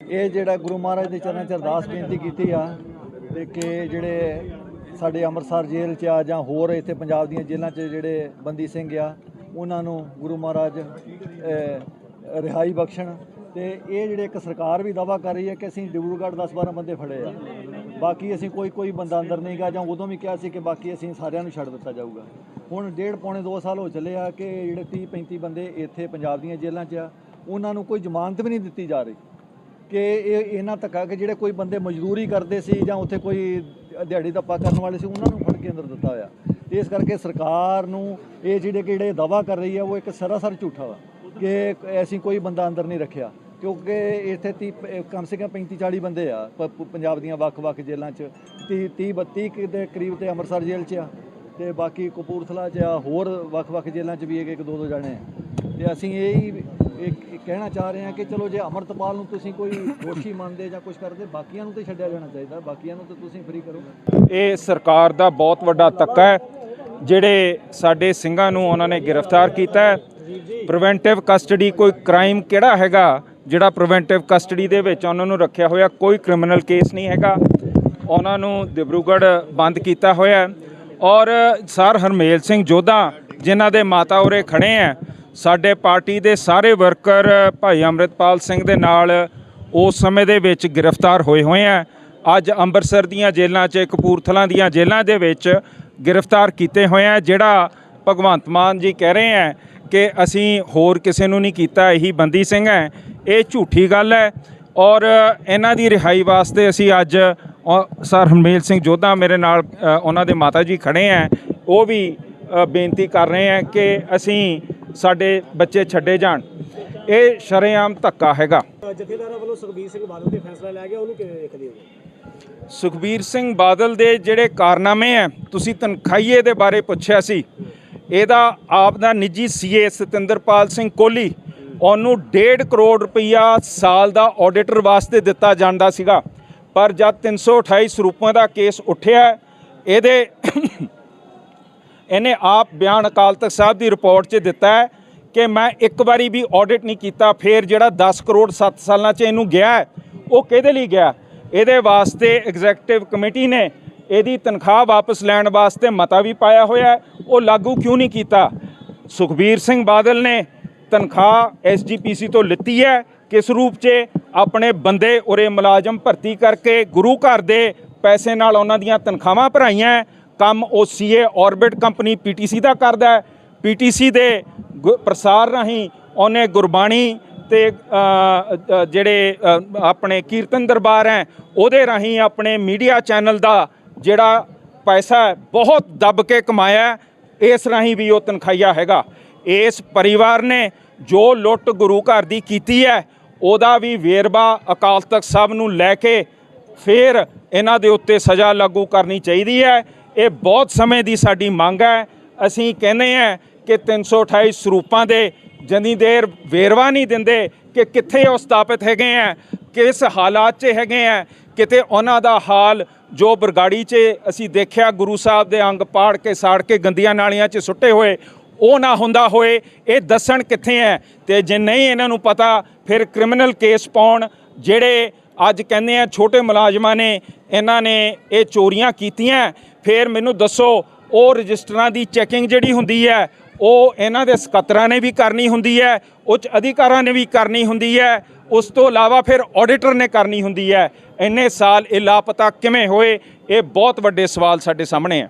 ਇਹ ਜਿਹੜਾ ਗੁਰੂ ਮਹਾਰਾਜ ਦੇ ਚਰਨਾਂ 'ਚ ਅਰਦਾਸ ਬੇਨਤੀ ਕੀਤੀ ਆ ਤੇ ਕਿ ਜਿਹੜੇ ਸਾਡੇ ਅੰਮ੍ਰਿਤਸਰ ਜੇਲ੍ਹ 'ਚ ਆ ਜਾਂ ਹੋਰ ਇੱਥੇ ਪੰਜਾਬ ਦੀਆਂ ਜੇਲ੍ਹਾਂ 'ਚ ਜਿਹੜੇ ਬੰਦੀ ਸਿੰਘ ਆ, ਉਹਨਾਂ ਨੂੰ ਗੁਰੂ ਮਹਾਰਾਜ ਰਿਹਾਈ ਬਖਸ਼ਣ ਤੇ ਇਹ ਜਿਹੜੇ ਇੱਕ ਸਰਕਾਰ ਵੀ ਦਾਵਾ ਕਰ ਰਹੀ ਹੈ ਕਿ ਅਸੀਂ ਡਿਬਰੂਗੜ੍ਹ 10 12 ਬੰਦੇ ਫੜੇ ਆ। ਬਾਕੀ ਅਸੀਂ ਕੋਈ ਕੋਈ ਬੰਦਾ ਅੰਦਰ ਨਹੀਂ ਗਾ ਜਾਂ ਉਦੋਂ ਵੀ ਕਿਹਾ ਸੀ ਕਿ ਬਾਕੀ ਅਸੀਂ ਸਾਰਿਆਂ ਨੂੰ ਛੱਡ ਦਿੱਤਾ ਜਾਊਗਾ। ਹੁਣ ਡੇਢ ਪੌਣੇ 2 ਸਾਲ ਹੋ ਚੱਲੇ ਆ ਕਿ ਜਿਹੜੇ 30 35 ਬੰਦੇ ਇੱਥੇ ਪੰਜਾਬ ਦੀਆਂ ਜੇਲ੍ਹਾਂ 'ਚ ਆ, ਉਹਨਾਂ ਨੂੰ ਕੋਈ ਜ਼ਮਾਨਤ ਵੀ ਨਹੀਂ ਦਿੱਤੀ ਜਾ ਰਹੀ। ਕਿ ਇਹ ਇਹਨਾਂ ਧੱਕਾ ਕਿ ਜਿਹੜੇ ਕੋਈ ਬੰਦੇ ਮਜ਼ਦੂਰੀ ਕਰਦੇ ਸੀ ਜਾਂ ਉੱਥੇ ਕੋਈ ਦਿਹਾੜੀ ਧੱਪਾ ਕਰਨ ਵਾਲੇ ਸੀ, ਉਹਨਾਂ ਨੂੰ ਫੜ ਕੇ ਅੰਦਰ ਦਿੱਤਾ ਹੋਇਆ। ਤੇ ਇਸ ਕਰਕੇ ਸਰਕਾਰ ਨੂੰ ਇਹ ਜਿਹੜੇ ਕਿ ਜਿਹੜੇ ਦਾਵਾ ਕਰ ਰਹੀ ਹੈ ਉਹ ਇੱਕ ਸਰਾਸਰ ਝੂਠਾ ਵਾ ਕਿ ਅਸੀਂ ਕੋਈ ਬੰਦਾ ਅੰਦਰ ਨਹੀਂ ਰੱਖਿਆ। ਕਿਉਂਕਿ ਇੱਥੇ 30 ਕਮ ਸੇ ਕਮ 35 40 ਬੰਦੇ ਆ, ਪ- ਪੰਜਾਬ ਦੀਆਂ ਵੱਖ-ਵੱਖ ਜੇਲ੍ਹਾਂ 'ਚ 30 30 32 ਦੇ ਕਰੀਬ ਤੇ ਅੰਮ੍ਰਿਤਸਰ ਜੇਲ੍ਹ 'ਚ ਆ। ਤੇ ਬਾਕੀ ਕਪੂਰਥਲਾ 'ਚ ਆ ਹੋਰ ਵੱਖ-ਵੱਖ ਜੇਲ੍ਹਾਂ 'ਚ ਵੀ ਇੱਕ ਇੱਕ ਦੋ ਦੋ ਜਣੇ ਆ। ਤੇ ਅਸੀਂ ਇਹ ਹੀ ਕਹਿਣਾ ਚਾਹ ਰਹੇ ਹਾਂ ਕਿ ਚਲੋ ਜੇ ਅਮਰਤਪਾਲ ਨੂੰ ਤੁਸੀਂ ਕੋਈ ਦੋਸ਼ੀ ਮੰਨਦੇ ਜਾਂ ਕੁਝ ਕਰਦੇ, ਬਾਕੀਆਂ ਨੂੰ ਤੇ ਛੱਡਿਆ ਜਾਣਾ ਚਾਹੀਦਾ, ਬਾਕੀਆਂ ਨੂੰ ਤਾਂ ਤੁਸੀਂ ਫ੍ਰੀ ਕਰੋ। ਇਹ ਸਰਕਾਰ ਦਾ ਬਹੁਤ ਵੱਡਾ ਧੱਕਾ ਹੈ, ਜਿਹੜੇ ਸਾਡੇ ਸਿੰਘਾਂ ਨੂੰ ਉਹਨਾਂ ਨੇ ਗ੍ਰਿਫਤਾਰ ਕੀਤਾ ਹੈ। ਪ੍ਰੀਵੈਂਟਿਵ ਕਸਟਡੀ ਕੋਈ ਕ੍ਰਾਈਮ ਕਿਹੜਾ ਹੈਗਾ, ਜਿਹੜਾ ਪ੍ਰੀਵੈਂਟਿਵ ਕਸਟਡੀ ਦੇ ਵਿੱਚ ਉਹਨਾਂ ਨੂੰ ਰੱਖਿਆ ਹੋਇਆ, ਕੋਈ ਕ੍ਰਿਮੀਨਲ ਕੇਸ ਨਹੀਂ ਹੈਗਾ। ਉਹਨਾਂ ਨੂੰ ਦਿਬਰੂਗੜ੍ਹ ਬੰਦ ਕੀਤਾ ਹੋਇਆ ਔਰ ਸਰ ਹਰਮੇਲ ਸਿੰਘ ਜੋਧਾ, ਜਿਨ੍ਹਾਂ ਦੇ ਮਾਤਾ ਉਰੇ ਖੜੇ ਹੈ ਸਾਡੇ ਪਾਰਟੀ ਦੇ ਸਾਰੇ ਵਰਕਰ ਭਾਈ ਅੰਮ੍ਰਿਤਪਾਲ ਸਿੰਘ ਦੇ ਨਾਲ ਉਸ ਸਮੇਂ ਦੇ ਵਿੱਚ ਗ੍ਰਿਫਤਾਰ ਹੋਏ ਹੋਏ ਆ ਅੱਜ ਅੰਮ੍ਰਿਤਸਰ ਦੀਆਂ ਜੇਲ੍ਹਾਂ 'ਚ, ਕਪੂਰਥਲਾ ਦੀਆਂ ਜੇਲ੍ਹਾਂ ਦੇ ਵਿੱਚ ਗ੍ਰਿਫਤਾਰ ਕੀਤੇ ਹੋਏ ਆ ਜਿਹੜਾ ਭਗਵੰਤ ਮਾਨ ਜੀ ਕਹਿ ਰਹੇ ਆ ਕਿ ਅਸੀਂ ਹੋਰ ਕਿਸੇ ਨੂੰ ਨਹੀਂ ਕੀਤਾ, ਇਹੀ ਬੰਦੀ ਸਿੰਘ ਹੈ ਇਹ ਝੂਠੀ ਗੱਲ ਹੈ ਔਰ ਇਹਨਾਂ ਦੀ ਰਿਹਾਈ ਵਾਸਤੇ ਅਸੀਂ ਅੱਜ ਸਰ ਹਰਮੇਲ ਸਿੰਘ ਜੋਧਾ ਮੇਰੇ ਨਾਲ ਉਹਨਾਂ ਦੇ ਮਾਤਾ ਜੀ ਖੜੇ ਆ ਉਹ ਵੀ ਬੇਨਤੀ ਕਰ ਰਹੇ ਆ ਕਿ ਅਸੀਂ ਸਾਡੇ ਬੱਚੇ ਛੱਡੇ ਜਾਣ। ਇਹ ਸ਼ਰੇਆਮ ਧੱਕਾ ਹੈਗਾ। ਜਥੇਦਾਰਾਂ ਵੱਲੋਂ ਸੁਖਬੀਰ ਸਿੰਘ ਬਾਦਲ ਤੇ ਫੈਸਲਾ ਲਿਆ ਗਿਆ ਉਹਨੂੰ ਕਿਵੇਂ ਵੇਖਦੇ ਹੋ? ਸੁਖਬੀਰ ਸਿੰਘ ਬਾਦਲ ਦੇ ਜਿਹੜੇ ਕਾਰਨਾਮੇ ਆ ਤੁਸੀਂ ਤਨਖਾਹੀਏ ਦੇ ਬਾਰੇ ਪੁੱਛਿਆ ਸੀ। ਇਹਦਾ ਆਪ ਦਾ ਨਿੱਜੀ ਸੀਏ ਸਤਿੰਦਰਪਾਲ ਸਿੰਘ ਕੋਹਲੀ ਉਹਨੂੰ 1.5 ਕਰੋੜ ਰੁਪਈਆ ਸਾਲ ਦਾ ਆਡੀਟਰ ਵਾਸਤੇ ਦਿੱਤਾ ਜਾਂਦਾ ਸੀਗਾ। ਪਰ ਜਦ 328 ਸਰੂਪਾਂ ਦਾ ਕੇਸ ਉੱਠਿਆ, ਇਹਦੇ ਇਹਨੇ ਆਪ ਬਿਆਨ ਅਕਾਲ ਤਖਤ ਸਾਹਿਬ ਦੀ ਰਿਪੋਰਟ 'ਚ ਦਿੱਤਾ ਹੈ ਕਿ ਮੈਂ ਇੱਕ ਵਾਰੀ ਵੀ ਆਡਿਟ ਨਹੀਂ ਕੀਤਾ, ਫਿਰ ਜਿਹੜਾ 10 ਕਰੋੜ 7 ਸਾਲਾਂ 'ਚ ਇਹਨੂੰ ਗਿਆ ਉਹ ਕਿਹਦੇ ਲਈ ਗਿਆ? ਇਹਦੇ ਵਾਸਤੇ ਐਗਜ਼ੈਕਟਿਵ ਕਮੇਟੀ ਨੇ ਇਹਦੀ ਤਨਖਾਹ ਵਾਪਸ ਲੈਣ ਵਾਸਤੇ ਮਤਾ ਵੀ ਪਾਇਆ ਹੋਇਆ ਉਹ ਲਾਗੂ ਕਿਉਂ ਨਹੀਂ ਕੀਤਾ? ਸੁਖਬੀਰ ਸਿੰਘ ਬਾਦਲ ਨੇ ਤਨਖਾਹ ਐਸਜੀਪੀਸੀ ਤੋਂ ਲਿੱਤੀ ਹੈ, ਕਿਸ ਰੂਪ 'ਚ? ਆਪਣੇ ਬੰਦੇ ਉਰੇ ਮੁਲਾਜ਼ਮ ਭਰਤੀ ਕਰਕੇ ਗੁਰੂ ਘਰ ਦੇ ਪੈਸੇ ਨਾਲ ਉਹਨਾਂ ਦੀਆਂ ਤਨਖਾਹਾਂ ਭਰਾਈਆਂ ਕੰਮ ਉਹ ਸੀਏ ਆਰਬਿਟ ਕੰਪਨੀ ਪੀਟੀਸੀ ਦਾ ਕਰਦਾ ਹੈ। ਪੀਟੀਸੀ ਦੇ ਗੁ- ਪ੍ਰਸਾਰ ਰਾਹੀਂ ਉਹਨੇ ਗੁਰਬਾਣੀ ਤੇ ਜਿਹੜੇ ਆਪਣੇ ਕੀਰਤਨ ਦਰਬਾਰ ਹੈ, ਉਹਦੇ ਰਾਹੀਂ ਆਪਣੇ ਮੀਡੀਆ ਚੈਨਲ ਦਾ ਜਿਹੜਾ ਪੈਸਾ ਬਹੁਤ ਦੱਬ ਕੇ ਕਮਾਇਆ ਇਸ ਰਾਹੀਂ ਵੀ ਉਹ ਤਨਖਾਹੀਆ ਹੈਗਾ। ਇਸ ਪਰਿਵਾਰ ਨੇ ਜੋ ਲੁੱਟ ਗੁਰੂ ਘਰ ਦੀ ਕੀਤੀ ਹੈ ਉਹਦਾ ਵੀ ਵੇਰਵਾ ਅਕਾਲ ਤਖਤ ਸਾਹਿਬ ਨੂੰ ਲੈ ਕੇ ਫਿਰ ਇਹਨਾਂ ਦੇ ਉੱਤੇ ਸਜ਼ਾ ਲਾਗੂ ਕਰਨੀ ਚਾਹੀਦੀ ਹੈ। ਇਹ ਬਹੁਤ ਸਮੇਂ ਦੀ ਸਾਡੀ ਮੰਗ ਹੈ। ਅਸੀਂ ਕਹਿੰਦੇ ਹਾਂ ਕਿ 328 ਸਰੂਪਾਂ ਦੇ ਜਨੀ ਦੇਰ ਵੇਰਵਾ ਨਹੀਂ ਦਿੰਦੇ ਕਿ ਕਿੱਥੇ ਉਹ ਸਥਾਪਿਤ ਹੈਗੇ ਆ ਕਿਸ ਹਾਲਾਤ 'ਚ ਹੈਗੇ ਆ ਕਿਤੇ ਉਹਨਾਂ ਦਾ ਹਾਲ ਜੋ ਬਰਗਾੜੀ 'ਚ ਅਸੀਂ ਦੇਖਿਆ ਗੁਰੂ ਸਾਹਿਬ ਦੇ ਅੰਗ ਪਾੜ ਕੇ ਸਾੜ ਕੇ ਗੰਦੀਆਂ ਨਾਲੀਆਂ 'ਚ ਸੁੱਟੇ ਹੋਏ ਉਹ ਨਾ ਹੁੰਦਾ ਹੋਏ, ਇਹ ਦੱਸਣ ਕਿੱਥੇ ਹੈ? ਤੇ ਜੇ ਨਹੀਂ ਇਹਨਾਂ ਨੂੰ ਪਤਾ, ਫਿਰ ਕ੍ਰਿਮੀਨਲ ਕੇਸ ਪਾਉਣ, ਜਿਹੜੇ ਅੱਜ ਕਹਿੰਦੇ ਆ ਛੋਟੇ ਮੁਲਾਜ਼ਮਾਂ ਨੇ, ਇਹਨਾਂ ਨੇ ਇਹ ਚੋਰੀਆਂ ਕੀਤੀਆਂ। ਫਿਰ ਮੈਨੂੰ ਦੱਸੋ, ਉਹ ਰਜਿਸਟਰਾਂ ਦੀ ਚੈਕਿੰਗ ਜਿਹੜੀ ਹੁੰਦੀ ਹੈ, ਉਹ ਇਹਨਾਂ ਦੇ ਸਕੱਤਰਾਂ ਨੇ ਵੀ ਕਰਨੀ ਹੁੰਦੀ ਹੈ, ਉੱਚ ਅਧਿਕਾਰਾਂ ਨੇ ਵੀ ਕਰਨੀ ਹੁੰਦੀ ਹੈ, ਉਸ ਤੋਂ ਇਲਾਵਾ ਫਿਰ ਆਡੀਟਰ ਨੇ ਕਰਨੀ ਹੁੰਦੀ ਹੈ। ਇੰਨੇ ਸਾਲ ਇਹ ਲਾਪਤਾ ਕਿਵੇਂ ਹੋਏ? ਇਹ ਬਹੁਤ ਵੱਡੇ ਸਵਾਲ ਸਾਡੇ ਸਾਹਮਣੇ ਹੈ